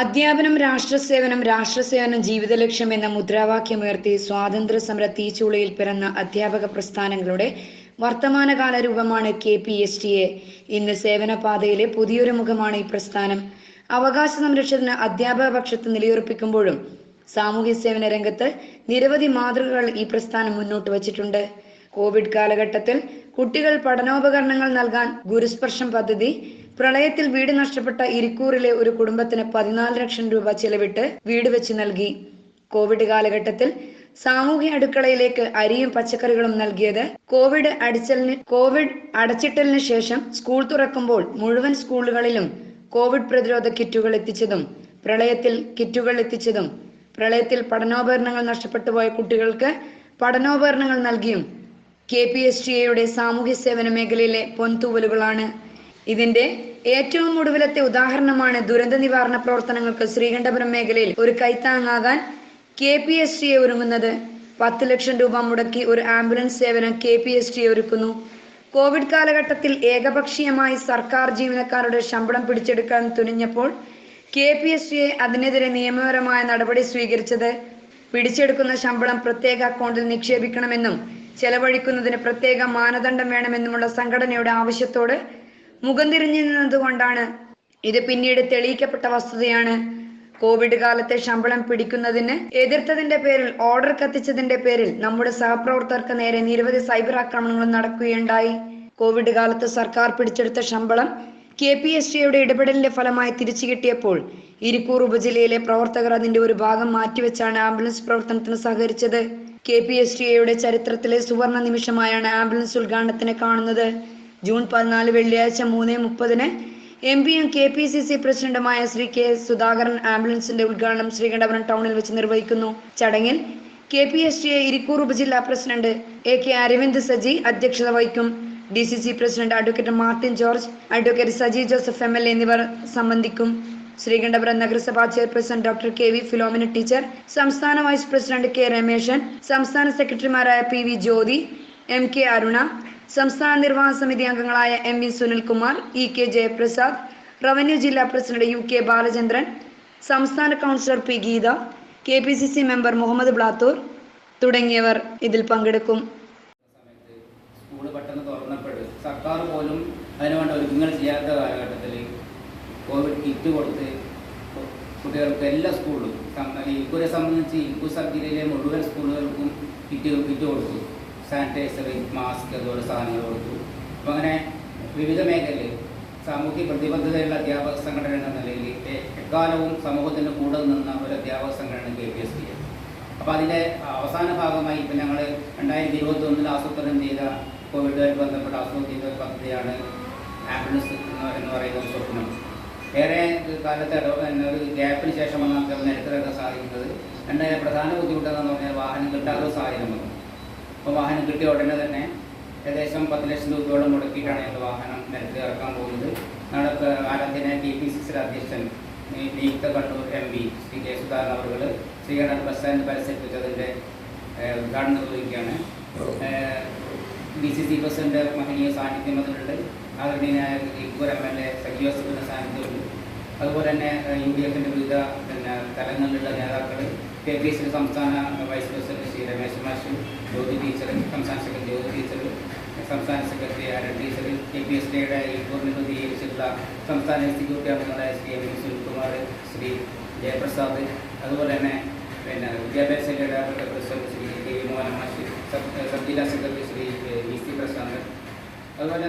അധ്യാപനം രാഷ്ട്രസേവനം രാഷ്ട്രസേവനം ജീവിത ലക്ഷ്യം എന്ന മുദ്രാവാക്യമുയർത്തി സ്വാതന്ത്ര്യ സമര തീച്ചുളയിൽ പിറന്ന അധ്യാപക പ്രസ്ഥാനങ്ങളുടെ വർത്തമാനകാല രൂപമാണ് K P S T A. ഇന്ന് സേവന പാതയിലെ പുതിയൊരു മുഖമാണ് ഈ പ്രസ്ഥാനം. അവകാശ സംരക്ഷണത്തിന് അധ്യാപക പക്ഷത്ത് നിലയുറപ്പിക്കുമ്പോഴും സാമൂഹ്യ സേവന രംഗത്ത് നിരവധി മാതൃകകൾ ഈ പ്രസ്ഥാനം മുന്നോട്ട് വച്ചിട്ടുണ്ട്. കോവിഡ് കാലഘട്ടത്തിൽ കുട്ടികൾ പഠനോപകരണങ്ങൾ നൽകാൻ ഗുരുസ്പർശം പദ്ധതി പ്രളയത്തിൽ വീട് നഷ്ടപ്പെട്ട ഇരിക്കൂറിലെ ഒരു കുടുംബത്തിന് പതിനാല് ലക്ഷം രൂപ ചെലവിട്ട് വീട് വെച്ച് നൽകി. കോവിഡ് കാലഘട്ടത്തിൽ സാമൂഹ്യ അടുക്കളയിലേക്ക് അരിയും പച്ചക്കറികളും നൽകിയത് കോവിഡ് അടിച്ചലിന് കോവിഡ് അടച്ചിട്ടലിന് ശേഷം സ്കൂൾ തുറക്കുമ്പോൾ മുഴുവൻ സ്കൂളുകളിലും കോവിഡ് പ്രതിരോധ കിറ്റുകൾ എത്തിച്ചതും പ്രളയത്തിൽ കിറ്റുകൾ എത്തിച്ചതും. പ്രളയത്തിൽ പഠനോപകരണങ്ങൾ നഷ്ടപ്പെട്ടു പോയ കുട്ടികൾക്ക് പഠനോപകരണങ്ങൾ നൽകിയും കെ പി എസ് ടി എയുടെ സാമൂഹ്യ സേവന മേഖലയിലെ പൊൻതൂവലുകളാണ് ഇതിന്റെ ഏറ്റവും ഒടുവിലത്തെ ഉദാഹരണമാണ് ദുരന്ത നിവാരണ പ്രവർത്തനങ്ങൾക്ക് ശ്രീകണ്ഠപുരം മേഖലയിൽ ഒരു കൈത്താങ്ങാകാൻ കെ പി എസ് ടി ഒരുങ്ങുന്നത്. പത്ത് ലക്ഷം രൂപ മുടക്കി ഒരു ആംബുലൻസ് സേവനം കെ പി എസ് ടി ഒരുക്കുന്നു. കോവിഡ് കാലഘട്ടത്തിൽ ഏകപക്ഷീയമായി സർക്കാർ ജീവനക്കാരുടെ ശമ്പളം പിടിച്ചെടുക്കാൻ തുനിഞ്ഞപ്പോൾ കെ പി എസ് ടി അതിനെതിരെ നിയമപരമായ നടപടി സ്വീകരിച്ചത്. പിടിച്ചെടുക്കുന്ന ശമ്പളം പ്രത്യേക അക്കൗണ്ടിൽ നിക്ഷേപിക്കണമെന്നും ചെലവഴിക്കുന്നതിന് പ്രത്യേക മാനദണ്ഡം വേണമെന്നുമുള്ള സംഘടനയുടെ ആവശ്യത്തോട് മുഖം തിരിഞ്ഞിരുന്നത് കൊണ്ടാണ് ഇത് പിന്നീട് തെളിയിക്കപ്പെട്ട വസ്തുതയാണ്. കോവിഡ് കാലത്തെ ശമ്പളം പിടിക്കുന്നതിന് എതിർത്തതിന്റെ പേരിൽ ഓർഡർ കത്തിച്ചതിന്റെ പേരിൽ നമ്മുടെ സഹപ്രവർത്തകർക്ക് നേരെ നിരവധി സൈബർ ആക്രമണങ്ങൾ നടക്കുകയുണ്ടായി. കോവിഡ് കാലത്ത് സർക്കാർ പിടിച്ചെടുത്ത ശമ്പളം കെ പി എസ് ടിയുടെ ഇടപെടലിന്റെ ഫലമായി തിരിച്ചു കിട്ടിയപ്പോൾ ഇരിക്കൂർ ഉപജില്ലയിലെ പ്രവർത്തകർ അതിന്റെ ഒരു ഭാഗം മാറ്റിവെച്ചാണ് ആംബുലൻസ് പ്രവർത്തനത്തിന് സഹകരിച്ചത്. കെ പി എസ് ടിയുടെ ചരിത്രത്തിലെ സുവർണ നിമിഷമായാണ് ആംബുലൻസ് ഉദ്ഘാടനത്തിനെ കാണുന്നത്. ജൂൺ പതിനാല് വെള്ളിയാഴ്ച മൂന്ന് മുപ്പതിന് എം പിയും കെ പി സി സി പ്രസിഡന്റുമായ ശ്രീ കെ സുധാകരൻ ആംബുലൻസിന്റെ ഉദ്ഘാടനം ശ്രീകണ്ഠപുരം ടൗണിൽ വെച്ച് നിർവഹിക്കുന്നു. ചടങ്ങിൽ K P S T Irikkur ഉപജില്ലാ president A K Aravind Saji അധ്യക്ഷത വഹിക്കും. D C C president advocate Martin George advocate Saji Joseph M L എന്നിവർ സംബന്ധിക്കും. ശ്രീകണ്ഠപുരം നഗരസഭാ chairperson doctor K V Philomina teacher സംസ്ഥാന വൈസ് പ്രസിഡന്റ് കെ രമേശൻ സംസ്ഥാന സെക്രട്ടറിമാരായ P V Jyothi M K Aruna സംസ്ഥാന നിർവാഹ സമിതി അംഗങ്ങളായ M V Sunilkumar E K Jayaprasad revenue ജില്ലാ പ്രസിഡന്റ് യു കെ ബാലചന്ദ്രൻ സംസ്ഥാന councillor P Geetha K P C C member Muhammad Blathur തുടങ്ങിയവർ ഇതിൽ പങ്കെടുക്കും. സ്കൂൾ പെട്ടെന്ന് തുറന്നപ്പോഴും സർക്കാർ പോലും അതിനുവേണ്ട ഒരുക്കങ്ങൾ ചെയ്യാത്ത കാലഘട്ടത്തിൽ കോവിഡ് കിറ്റ് കൊടുത്ത് കുട്ടികൾക്ക് എല്ലാ സ്കൂളിലും ഇക്കുരെ സംബന്ധിച്ച് ഇക്കു സബ് ജില്ലയിലെ മുഴുവൻ സ്കൂളുകൾക്കും കിറ്റ് കിറ്റ് കൊടുത്തു. സാനിറ്റൈസർ മാസ്ക് അതുപോലെ സാധനങ്ങൾ കൊടുത്തു. അപ്പോൾ അങ്ങനെ വിവിധ മേഖലയിൽ സാമൂഹ്യ പ്രതിബദ്ധതയുള്ള അധ്യാപക സംഘടന എന്ന നിലയിൽ എക്കാലവും സമൂഹത്തിന് കൂടെ നിന്ന ഒരു അധ്യാപക സംഘടന കെ പി എസ് ടി അപ്പോൾ അതിന്റെ അവസാന ഭാഗമായി ഇപ്പം ഞങ്ങൾ രണ്ടായിരത്തി ഇരുപത്തി ഒന്നിൽ ആസൂത്രണം ചെയ്ത കോവിഡുമായിട്ട് ബന്ധപ്പെട്ട ആസൂത്രണം ചെയ്ത ഒരു പദ്ധതിയാണ് ആംബുലൻസ് എന്ന് പറയുന്ന ഒരു സ്വപ്നം. ഏറെ കാലത്തെ ഒരു ഗ്യാപ്പിന് ശേഷമാണ് നമുക്ക് നിരത്തിലെത്താൻ സാധിക്കുന്നത്. രണ്ട് പ്രധാന ബുദ്ധിമുട്ടെന്ന് പറഞ്ഞാൽ വാഹനം കിട്ടാത്ത സാഹചര്യം വന്നു അപ്പോൾ വാഹനം കിട്ടിയ ഉടനെ തന്നെ ഏകദേശം പത്ത് ലക്ഷം രൂപയോളം മുടക്കിയിട്ടാണ് ഞങ്ങൾ വാഹനം നിരത്തിൽ ഇറക്കാൻ പോകുന്നത്. നാളെ ആരാധന ടി പി സിക്സിൽ അധ്യക്ഷൻ നിയുക്ത Kannur M P Shri K Sudhakaran അവർ ശ്രീകണ്ഠൻ ബസ് സ്റ്റാൻഡ് പരിസരത്തിച്ചതിന്റെ ഉദ്ഘാടനം നിർവഹിക്കുകയാണ്. ഡി സി സി പ്രസിഡന്റ് മഹനീയ സാന്നിധ്യം അതിലുണ്ട്. ആദരണീയനായ ഇക്കൂർ എം എൽ എ സജീവസിന്റെ സാന്നിധ്യമുണ്ട്. അതുപോലെ തന്നെ യു ഡി എഫിന്റെ വിവിധ പിന്നെ തലങ്ങളിലുള്ള നേതാക്കൾ കെ പി എസ് സംസ്ഥാന വൈസ് പ്രസിഡന്റ് ശ്രീ രമേശ് മാഷ് ജ്യോതി ടീച്ചർ സംസ്ഥാന സെക്രട്ടറി ജ്യോതി ടീച്ചർ സംസ്ഥാന സെക്രട്ടറി ആരൻ ടീച്ചർ കെ പി എസ് ഡിയുടെ പൂർണ പ്രതികരിച്ചിട്ടുള്ള സംസ്ഥാന എക്സിക്യൂട്ടീവ് അംഗങ്ങളായ ശ്രീ എം സുനിൽകുമാർ ശ്രീ ജയപ്രസാദ് അതുപോലെ തന്നെ പിന്നെ വിദ്യാഭ്യാസ secretary president Shri K V Mohan മാഷി sub ജില്ലാ secretary Shri V C Prashanth അതുപോലെ